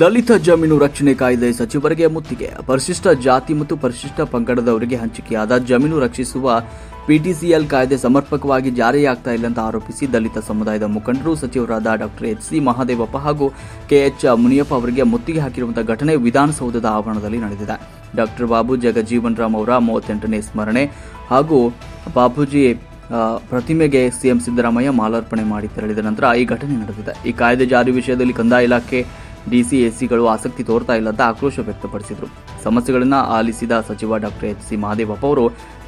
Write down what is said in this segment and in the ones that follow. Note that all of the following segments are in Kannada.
ದಲಿತ ಜಮೀನು ರಕ್ಷಣೆ ಕಾಯ್ದೆ ಸಚಿವರಿಗೆ ಮುತ್ತಿಗೆ. ಪರಿಶಿಷ್ಟ ಜಾತಿ ಮತ್ತು ಪರಿಶಿಷ್ಟ ಪಂಗಡದವರಿಗೆ ಹಂಚಿಕೆಯಾದ ಜಮೀನು ರಕ್ಷಿಸುವ ಪಿಟಿಸಿಎಲ್ ಕಾಯ್ದೆ ಸಮರ್ಪಕವಾಗಿ ಜಾರಿಯಾಗ್ತಾ ಇಲ್ಲ ಅಂತ ಆರೋಪಿಸಿ ದಲಿತ ಸಮುದಾಯದ ಮುಖಂಡರು, ಸಚಿವರಾದ ಡಾಕ್ಟರ್ ಎಚ್. ಸಿ. ಮಹಾದೇವಪ್ಪ ಹಾಗೂ ಕೆಎಚ್ ಮುನಿಯಪ್ಪ ಅವರಿಗೆ ಮುತ್ತಿಗೆ ಹಾಕಿರುವಂತಹ ಘಟನೆ ವಿಧಾನಸೌಧದ ಆವರಣದಲ್ಲಿ ನಡೆದಿದೆ. ಡಾಕ್ಟರ್ ಬಾಬು ಜಗಜೀವನ್ ರಾಮ್ ಅವರ ಮೂವತ್ತೆಂಟನೇ ಸ್ಮರಣೆ ಹಾಗೂ ಬಾಬೂಜಿ ಪ್ರತಿಮೆಗೆ ಸಿಎಂ ಸಿದ್ದರಾಮಯ್ಯ ಮಾಲಾರ್ಪಣೆ ಮಾಡಿ ತೆರಳಿದ ನಂತರ ಈ ಘಟನೆ ನಡೆದಿದೆ. ಈ ಕಾಯ್ದೆ ಜಾರಿ ವಿಷಯದಲ್ಲಿ ಕಂದಾಯ ಇಲಾಖೆ ಡಿಸಿ ಎಸ್ಸಿಗಳು ಆಸಕ್ತಿ ತೋರ್ತಾ ಇಲ್ಲ ಅಂತ ಆಕ್ರೋಶ ವ್ಯಕ್ತಪಡಿಸಿದರು. ಸಮಸ್ಯೆಗಳನ್ನು ಆಲಿಸಿದ ಸಚಿವ ಡಾಕ್ಟರ್ ಎಚ್ ಸಿ ಮಹಾದೇವಪ್ಪ ಅವರು,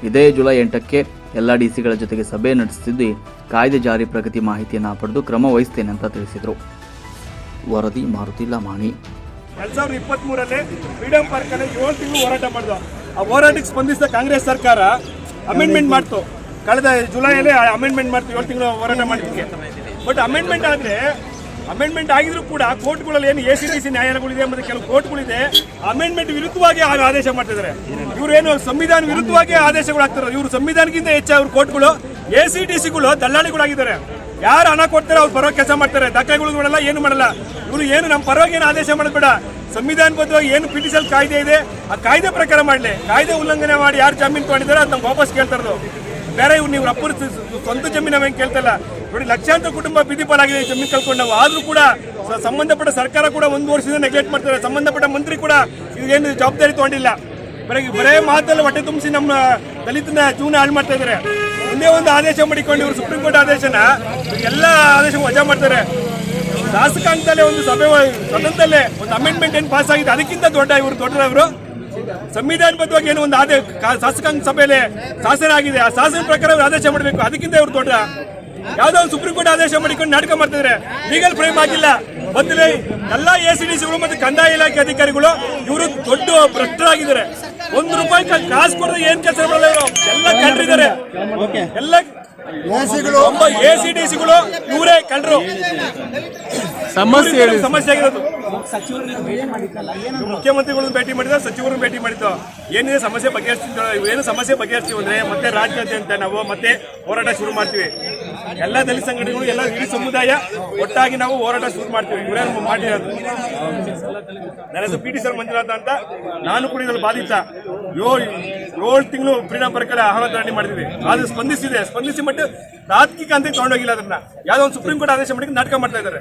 ಇದೇ ಜುಲೈ ಎಂಟಕ್ಕೆ ಎಲ್ಲ ಡಿಸಿಗಳ ಜೊತೆಗೆ ಸಭೆ ನಡೆಸುತ್ತಿದ್ದು ಕಾಯ್ದೆ ಜಾರಿ ಪ್ರಗತಿ ಮಾಹಿತಿಯನ್ನು ಪಡೆದು ಕ್ರಮ ವಹಿಸ್ತೇನೆ ಅಂತ ತಿಳಿಸಿದರು. ವರದಿ ಮಾರುತಿ ಲಮಾಣಿ. ಎರಡ್ ಸಾವಿರದ ಇಪ್ಪತ್ತ್ ಮೂರಲ್ಲಿ ಫ್ರೀಡಮ್ ಪಾರ್ಕ್ ಅಲ್ಲಿ ಏಳು ತಿಂಗಳು ಹೋರಾಟ ಮಾಡಿದ್ವು ಆ ಹೋರಾಟಕ್ಕೆ ಸ್ಪಂದಿಸಿದ ಕಾಂಗ್ರೆಸ್ ಸರ್ಕಾರ ಅಮೆಂಡ್ಮೆಂಟ್ ಮಾಡ್ತು. ಕಳೆದ ಜುಲೈಯಲ್ಲಿ ಅಮೆಂಡ್ಮೆಂಟ್ ಮಾಡ್ತು, ಏಳು ತಿಂಗಳು ಹೋರಾಟ ಮಾಡಿದ್ದಕ್ಕೆ. ಬಟ್ ಅಮೆಂಡ್ಮೆಂಟ್ ಆದ್ರೆ ಅಮೆಂಡ್ಮೆಂಟ್ ಆಗಿದ್ರು ಕೂಡ ಕೋರ್ಟ್ಗಳಲ್ಲಿ ಏನು ಎ ಸಿ ಡಿ ಸಿ ನ್ಯಾಯಾಲಯಗಳಿದೆ ಮತ್ತು ಕೆಲವು ಕೋರ್ಟ್ಗಳಿದೆ. ಅಮೆಂಡ್ಮೆಂಟ್ ವಿರುದ್ಧವಾಗಿ ಆದೇಶ ಮಾಡ್ತಿದ್ದಾರೆ. ಇವರೇನು ಸಂವಿಧಾನ ವಿರುದ್ಧವಾಗಿ ಆದೇಶಗಳು ಆಗ್ತಾರೆ ಇವರು ಸಂವಿಧಾನಕ್ಕಿಂತ ಹೆಚ್ಚು ಅವ್ರ ಕೋರ್ಟ್ಗಳು ಎ ಸಿ ಡಿ ಸಿಗಳು ದಲ್ಲಾಳಿಗಳಾಗಿದ್ದಾರೆ. ಯಾರು ಹಣ ಕೊಡ್ತಾರೆ ಅವ್ರು ಪರವಾಗಿ ಕೆಲಸ ಮಾಡ್ತಾರೆ. ದಾಖಲೆಗಳು ನೋಡಲ್ಲ ಏನು ಮಾಡಲ್ಲ. ಇವರು ಏನು ನಮ್ಮ ಪರವಾಗಿ ಏನು ಆದೇಶ ಮಾಡಬೇಡ ಸಂವಿಧಾನಬದ್ಧವಾಗಿ ಏನು ಪಿಟಿಸಲ್ ಕಾಯ್ದೆ ಇದೆ, ಆ ಕಾಯ್ದೆ ಪ್ರಕಾರ ಮಾಡಲಿ. ಕಾಯ್ದೆ ಉಲ್ಲಂಘನೆ ಮಾಡಿ ಯಾರು ಜಾಮೀನು ತಗೊಂಡಿದ್ದಾರೆ ಅದು ನಮ್ಗೆ ವಾಪಸ್ ಕೇಳ್ತಾರದು ಬೇರೆ ಇವ್ರು ನೀವು ಅಪ್ಪರ ಸ್ವಂತ ಜಮೀನು ಅವೇನು ಕೇಳ್ತಾ ಇಲ್ಲ. ನೋಡಿ, ಲಕ್ಷಾಂತರ ಕುಟುಂಬ ಬೀದಿ ಪಾಲಾಗಿದೆ ಈ ಜಮೀನು ಕಳ್ಕೊಂಡವು ಆದ್ರೂ ಕೂಡ ಸಂಬಂಧಪಟ್ಟ ಸರ್ಕಾರ ಕೂಡ ಒಂದು ವರ್ಷದಿಂದ ನೆಗ್ಲೆಕ್ಟ್ ಮಾಡ್ತಾರೆ ಸಂಬಂಧಪಟ್ಟ ಮಂತ್ರಿ ಕೂಡ ಇದೇನು ಜವಾಬ್ದಾರಿ ತಗೊಂಡಿಲ್ಲ. ಬರೀ, ಬರೇ ಮಾತಲ್ಲಿ ಹೊಟ್ಟೆ ತುಂಬಿಸಿ ನಮ್ಮ ದಲಿತನ ಜೀವನ ಹಾಳು ಮಾಡ್ತಾ ಇದ್ದಾರೆ. ಒಂದೇ ಒಂದು ಆದೇಶ ಮಾಡಿಕೊಂಡು ಇವರು ಸುಪ್ರೀಂ ಕೋರ್ಟ್ ಆದೇಶನ ಎಲ್ಲ ಆದೇಶ ವಜಾ ಮಾಡ್ತಾರೆ. ಶಾಸಕಾಂಗದಲ್ಲೇ ಒಂದು ಸಭೆ ಸದನದಲ್ಲೇ ಒಂದು ಅಮೆಂಡ್ಮೆಂಟ್ ಏನು ಪಾಸ್ ಆಗಿದೆ, ಅದಕ್ಕಿಂತ ದೊಡ್ಡ ಇವರು ದೊಡ್ಡರವರು ಸಂವಿಧಾನಬದ್ಧವಾಗಿ ಏನು ಒಂದು ಆದೇಶ ಶಾಸಕಾಂಗ ಸಭೆಯಲ್ಲಿ ಶಾಸನ ಆಗಿದೆ ಆ ಶಾಸನ ಪ್ರಕಾರ ಆದೇಶ ಮಾಡಬೇಕು. ಅದಕ್ಕಿಂತ ಇವರು ದೊಡ್ಡ. ಯಾವ್ದೋ ಒಂದು ಸುಪ್ರೀಂ ಕೋರ್ಟ್ ಆದೇಶ ಮಾಡಿಕೊಂಡು ನಾಟಕ ಮಾಡ್ತಿದ್ರೆ ಲೀಗಲ್ ಫ್ರೇಮ್ ಆಗಿಲ್ಲ. ಬಂದಿಲ್ಲ ಎಲ್ಲಾ ಎ ಸಿ ಡಿ ಸಿಗಳು ಮತ್ತೆ ಕಂದಾಯ ಇಲಾಖೆ ಅಧಿಕಾರಿಗಳು ಇವರು ದೊಡ್ಡ ಭ್ರಷ್ಟರಾಗಿದ್ದಾರೆ. ಒಂದ್ ರೂಪಾಯಿ ಕಾಸು ಕೊಡದೆ ಏನ್ ಕೆಲಸ ಮಾಡಲ್ಲ ಇವರು? ಎಲ್ಲ ಕಂಡ್ರಿದ್ದಾರೆ ಎಲ್ಲ ಎ ಸಿ ಡಿ ಸಿಗಳು ಇವರೇ ಕಂಡ್ರು ಸಮಸ್ಯೆ ಸಮಸ್ಯೆ ಆಗಿರೋದು. ಮುಖ್ಯಮಂತ್ರಿಗಳನ್ನ ಭೇಟಿ ಮಾಡಿದ ಸಚಿವರನ್ನು ಭೇಟಿ ಮಾಡಿದ್ದು. ಏನಿದೆ ಸಮಸ್ಯೆ ಬಗೆಹರಿಸ್ತೀವಿ ಏನು ಸಮಸ್ಯೆ ಬಗೆಹರಿಸ್ತೀವಿ ಅಂದ್ರೆ ಮತ್ತೆ ರಾಜ್ಯಾದ್ಯಂತ ನಾವು ಮತ್ತೆ ಹೋರಾಟ ಶುರು ಮಾಡ್ತೀವಿ. ಎಲ್ಲ ದಲಿತ ಸಂಘಟನೆಗಳು ಎಲ್ಲ ಇಡೀ ಸಮುದಾಯ ಒಟ್ಟಾಗಿ ನಾವು ಹೋರಾಟ ಶುರು ಮಾಡ್ತೀವಿ. ಇವರೇ ಮಾಡಿರೋದು ನನ್ನ ಹೆಸರು ಪಿ ಟಿ ಸರ್ ಮಂಜುನಾಥ ಅಂತ. ನಾನು ಕೂಡ ಇದ್ರಲ್ಲಿ ಬಾಧಿತ. ಏಳು ಏಳು ತಿಂಗಳು ಫ್ರೀಡಂ ಪಾರ್ಕಲ್ಲಿ ಆಹ್ವಾನ ಧರಣಿ ಮಾಡಿದ್ವಿ ಅದು ಸ್ಪಂದಿಸಿದೆ. ಸ್ಪಂದಿಸಿ ಮಟ್ಟ ತಾತ್ವಿಕ ಅಂತ ತಗೊಂಡೋಗಿಲ್ಲ ಅದನ್ನ. ಯಾವ್ದೋ ಒಂದು ಸುಪ್ರೀಂ ಕೋರ್ಟ್ ಆದೇಶ ಮಾಡಿ ನಾಟಕ ಮಾಡ್ತಾ ಇದ್ದಾರೆ.